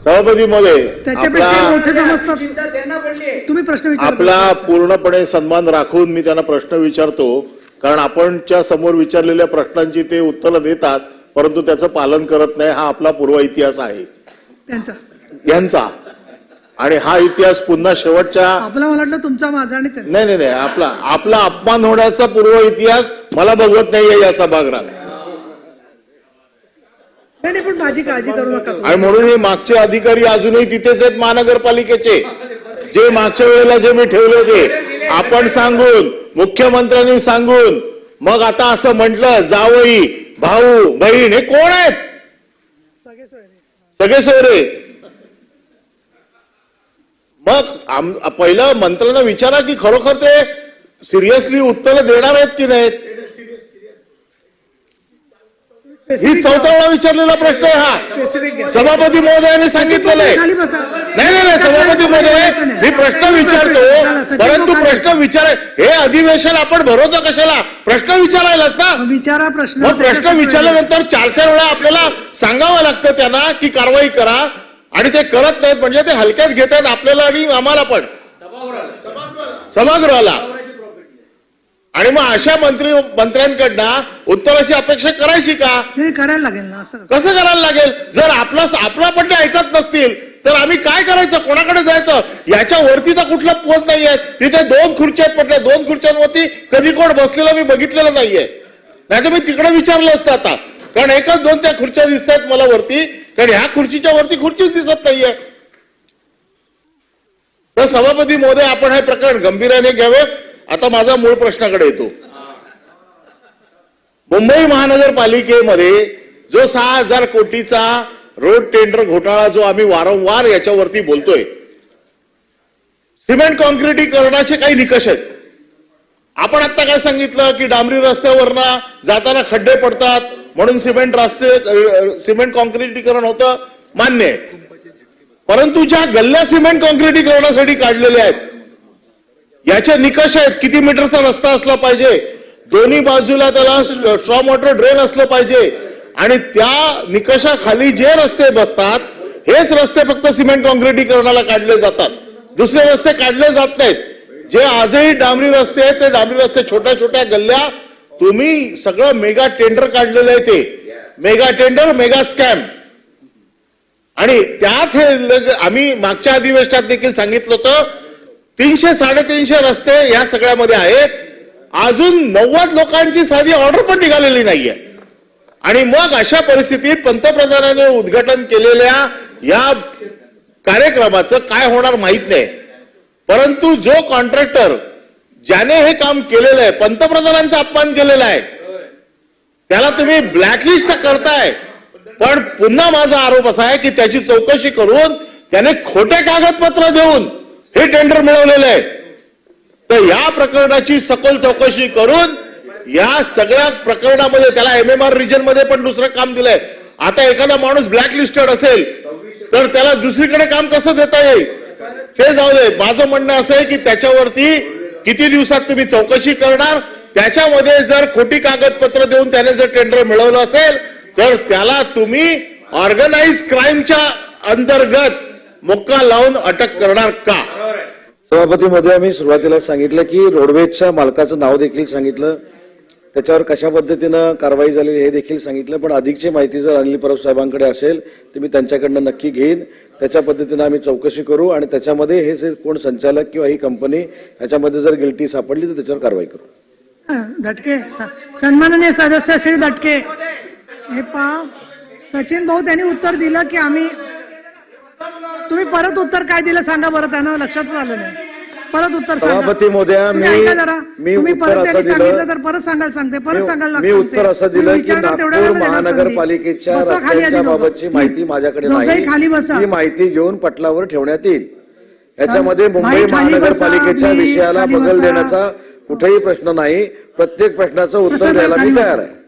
सभापती मध्ये त्याच्यापेक्षा आपला मोठे समजतात. चिंता त्यांना पडली तुम्ही प्रश्न विचारा आपला पूर्णपणे सन्मान राखून मी त्यांना प्रश्न विचारतो कारण आपणच्या समोर विचारलेल्या प्रश्नांची ते उत्तरं देतात परंतु त्याचं पालन करत नाही हा आपला पूर्व इतिहास आहे. त्यांचा. यांचा. आणि हा इतिहास पुन्हा शेवटच्या आपला मला वाटलं तुमचा माझा आणि नाही नाही नाही आपला आपला अपमान होण्याचा पूर्व इतिहास मला बघवत नाहीये या सभागृहात. नाही नाही पण माझी काळजी करू नका. आणि म्हणून हे मागचे अधिकारी अजूनही तिथेच आहेत महानगरपालिकेचे जे मागच्या वेळेला जे मी ठेवले होते आपण सांगून मुख्यमंत्र्यांनी सांगून मग आता असं म्हटलं जावई भाऊ बहीण हे कोण आहेत सगळे सोयरे. मग पहिलं मंत्र्यांना विचारा की खरोखर ते सिरियसली उत्तर देणार आहेत की नाहीत ही वेळा विचारलेला प्रश्न आहे हा. सभापती महोदयाने सांगितलेलं आहे. नाही नाही नाही सभापती महोदय मी प्रश्न विचारतो. परंतु प्रश्न विचार हे अधिवेशन आपण भरवतो कशाला? प्रश्न विचारायलाच ना. विचारा प्रश्न. मग प्रश्न विचारल्यानंतर चार चार वेळा आपल्याला सांगावं लागतं त्यांना की कारवाई करा. आणि ते करत नाहीत म्हणजे ते हलक्यात घेत आहेत आपल्याला आणि आम्हाला पण. सभागृहाला. आणि मग अशा मंत्री मंत्र्यांकडनं उत्तराची अपेक्षा करायची का? नाही करायला लागेल ना असं कसं? करायला लागेल? जर आपला आपला पण ऐकत नसतील तर आम्ही काय करायचं? कोणाकडे जायचं? याच्या वरती तर कुठला पोच नाहीये. तिथे दोन खुर्च्या आहेत म्हटल्या दोन खुर्च्यांवरती कधी कोण बसलेलं मी बघितलेलं नाहीये. नाही तर मी तिकडे विचारलं असतं आता. कारण एकच दोन त्या खुर्च्या दिसत आहेत मला वरती. कारण ह्या खुर्चीच्या वरती खुर्चीच दिसत नाहीये. तर सभापती महोदय आपण हे प्रकरण गंभीर्याने घ्यावे. आता माझा मूळ प्रश्नाकडे येतो. मुंबई महानगरपालिकेमध्ये जो सहा हजार कोटीचा रोड टेंडर घोटाळा जो आम्ही वारंवार याच्यावरती बोलतोय सिमेंट कॉन्क्रिटीकरणाचे काही निकष आहेत. आपण आता काय सांगितलं की डांबरी रस्त्यावरनं जाताना खड्डे पडतात म्हणून सिमेंट रस्ते सिमेंट कॉन्क्रिटीकरण होतं मान्य आहे. परंतु ज्या गल्ल्या सिमेंट कॉन्क्रिटीकरणासाठी काढलेल्या आहेत याचे निकष आहेत. किती मीटरचा रस्ता असला पाहिजे? दोन्ही बाजूला त्याला स्ट्रॉ वॉटर ड्रेन असलं पाहिजे. आणि त्या निकषाखाली जे रस्ते बसतात हेच रस्ते फक्त सिमेंट कॉन्क्रिटीकरणाला काढले जातात. दुसरे रस्ते काढले जात नाहीत. जे आजही डांबरी रस्ते आहेत ते डांबरी रस्ते छोट्या छोट्या गल्ल्या तुम्ही सगळं मेगा टेंडर काढलेलं आहे ते. Mega tender mega scam. आणि त्यात हे आम्ही मागच्या अधिवेशनात देखील सांगितलं होतं तीनशे साडेतीनशे रस्ते या सगळ्यामध्ये आहेत. अजून नव्वद लोकांची साधी ऑर्डर पण निघालेली नाहीये. आणि मग अशा परिस्थितीत पंतप्रधानांनी उद्घाटन केलेल्या या कार्यक्रमाचं काय होणार माहीत नाही. परंतु जो कॉन्ट्रॅक्टर ज्याने हे काम केलेलं आहे पंतप्रधानांचा अपमान केलेला आहे त्याला तुम्ही ब्लॅकलिस्ट करताय पण पुन्हा माझा आरोप असा आहे की त्याची चौकशी करून त्याने खोटे कागदपत्र देऊन हे टेंडर मिळवलेलं आहे. तर या प्रकरणाची सखोल चौकशी करून या सगळ्या प्रकरणामध्ये त्याला एम एम आर रिजनमध्ये पण दुसरं काम दिलंय. आता एखादा माणूस ब्लॅक लिस्टेड असेल तर त्याला दुसरीकडे काम कसं देता येईल? ते जाऊ दे. माझं म्हणणं असं आहे की त्याच्यावरती किती दिवसात तुम्ही चौकशी करणार? त्याच्यामध्ये जर खोटी कागदपत्र देऊन त्याने जर टेंडर मिळवलं असेल तर त्याला तुम्ही ऑर्गनाइज क्राईमच्या अंतर्गत मुक्का लावून अटक करणार का? सभापती मध्ये आम्ही सुरुवातीला सांगितलं की रोडवेजच्या मालकाचं नाव देखील सांगितलं. त्याच्यावर कशा पद्धतीनं कारवाई झाली हे देखील सांगितलं. पण अधिकची माहिती जर अनिल परब साहेबांकडे असेल तर मी त्यांच्याकडनं नक्की घेईन. त्याच्या पद्धतीनं आम्ही चौकशी करू आणि त्याच्यामध्ये हे जे कोण संचालक किंवा ही कंपनी याच्यामध्ये जर गिल्टी सापडली तर त्याच्यावर कारवाई करू. हा, दटके. स- सन्माननीय सदस्य श्री दटके. हे पा सचिन भाऊ त्यांनी उत्तर दिलं की आम्ही तुम्ही परत उत्तर काय दिलं सांगा बरं त्यांना लक्षातच आलं नाही परत उत्तर सभापती तुम्ही मी- मी उत्तर परत असं दिलं- सांगितलं तर परत सांगायला सांगते परत सांगायला मी. उत्तर असं दिलं की नागपूर. महानगरपालिकेच्या रस्त्यांच्या. बाबतची माहिती. माझ्याकडे दोघंही खाली नाही बसा ती माहिती घेऊन पटलावर ठेवण्यात येईल याच्यामध्ये मुंबई. महानगरपालिकेच्या विषयाला बसा. देण्याचा कुठेही प्रश्न नाही प्रत्येक प्रश्नाचं उत्तर द्यायला मी. तयार आहे